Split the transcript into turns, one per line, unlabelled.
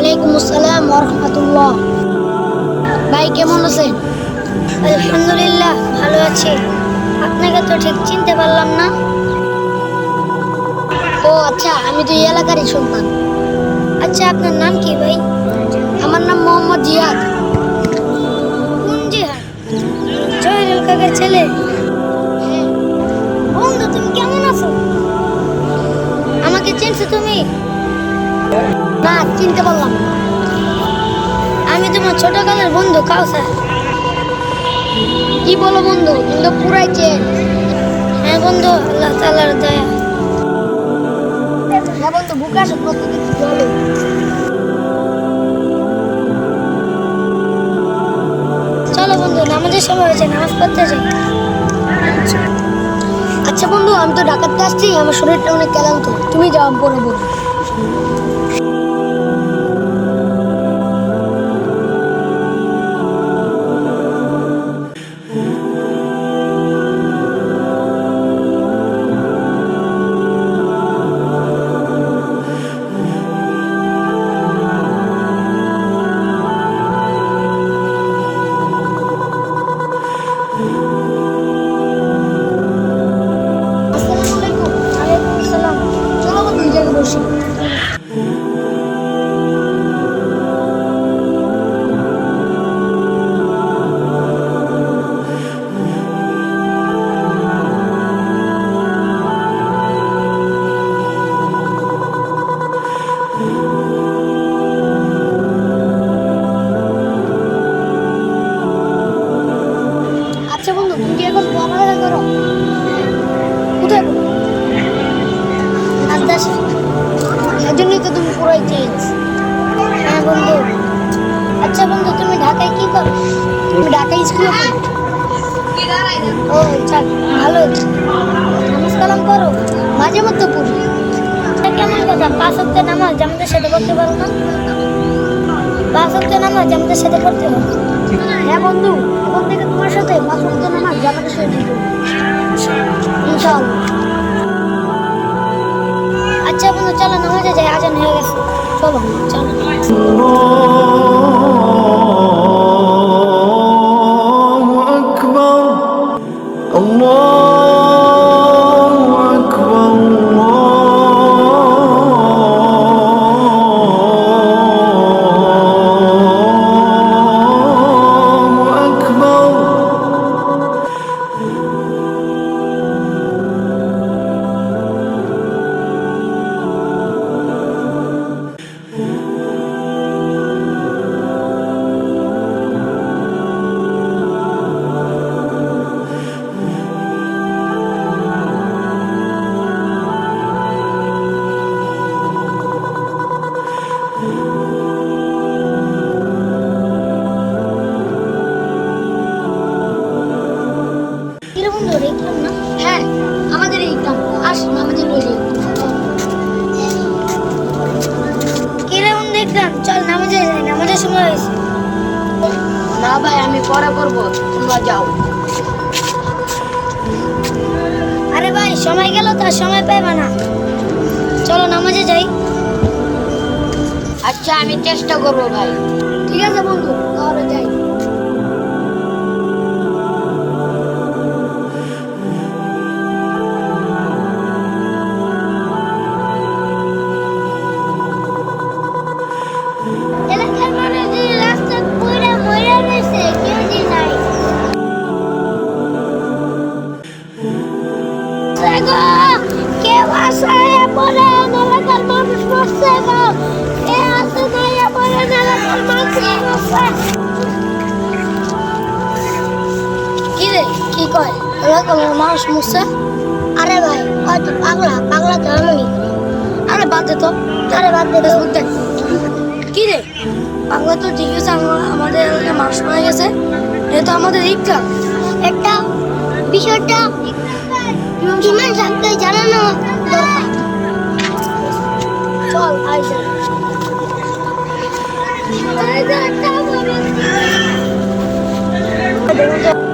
ওয়ালাইকুম আসসালাম রহমতুল্লাহ ভাই, কেমন আছেন? আলহামদুলিল্লাহ, ভালো আছি। আপনাকে তো ঠিক চিনতে পারলাম না। ও আচ্ছা আমি তো এই এলাকারই সন্তান। আচ্ছা আপনার নাম কি ভাই? আমার নাম মোহাম্মদ জিয়াদ। কোন জিহাদ জহিরুল কাকার ছেলে? চিনতে পারলাম আমি তোমার ছোট ছোটকালের বন্ধু কাউসার কি বলো বন্ধু? তো পুরাই চেন হ্যাঁ বন্ধু, আল্লাহ তালার দয়া। হ্যাঁ বন্ধু, বুকে আসো কিছু চলো বন্ধু, নামাজের সময় হয়েছে, নামাজ পড়তে যাই। আচ্ছা বন্ধু, আমি তো ঢাকাতে আসছি, আমার শরীরটা অনেক ক্লান্ত। তুমি যাও পরে বলব বন্ধু হ্যাঁ বন্ধু। আচ্ছা বন্ধু, তুমি ঢাকায় কি করো তুমি ঢাকায় স্কুলে ও যাক ভালো। নামাজ কালাম করো। মাঝে মধ্যে পড়ি। কেমন কথা? পাঁচ সপ্তাহে নামাজ জামাতের সাথে পড়তে পারো না? পাঁচ সপ্তাহে নামাজ জামাতের সাথে পড়তে হবে হ্যাঁ বন্ধু, এখন থেকে তোমার সাথে পাঁচ সপ্তাহে নামাজ জামাতের সাথে যাই আজান হয়ে গেছে। চলো চলো।
আমি পরে করব তোমরা যাও।
আরে ভাই সময় গেল তো সময় পাইবা না। চলো নামাজে যাই।
আচ্ছা আমি চেষ্টা করব ভাই।
ঠিক আছে বন্ধু তাহলে যাই। কে কয় এলাকার মানুষ মরছে আরে ভাই হয়তো পাগলা পাগলা তো এমনই করে
বাদ দে তো
আরে বাদ দে তো।
দেখ কি রে বাংলা তো ঠিক আছে আমা- আমাদের এলাকায় মানুষ মারা গেছে এ তো আমাদের ইকরাম
একটা বিষয়টা ইমান সাহেবকে জানানো দরকার চল আইসা দেখুন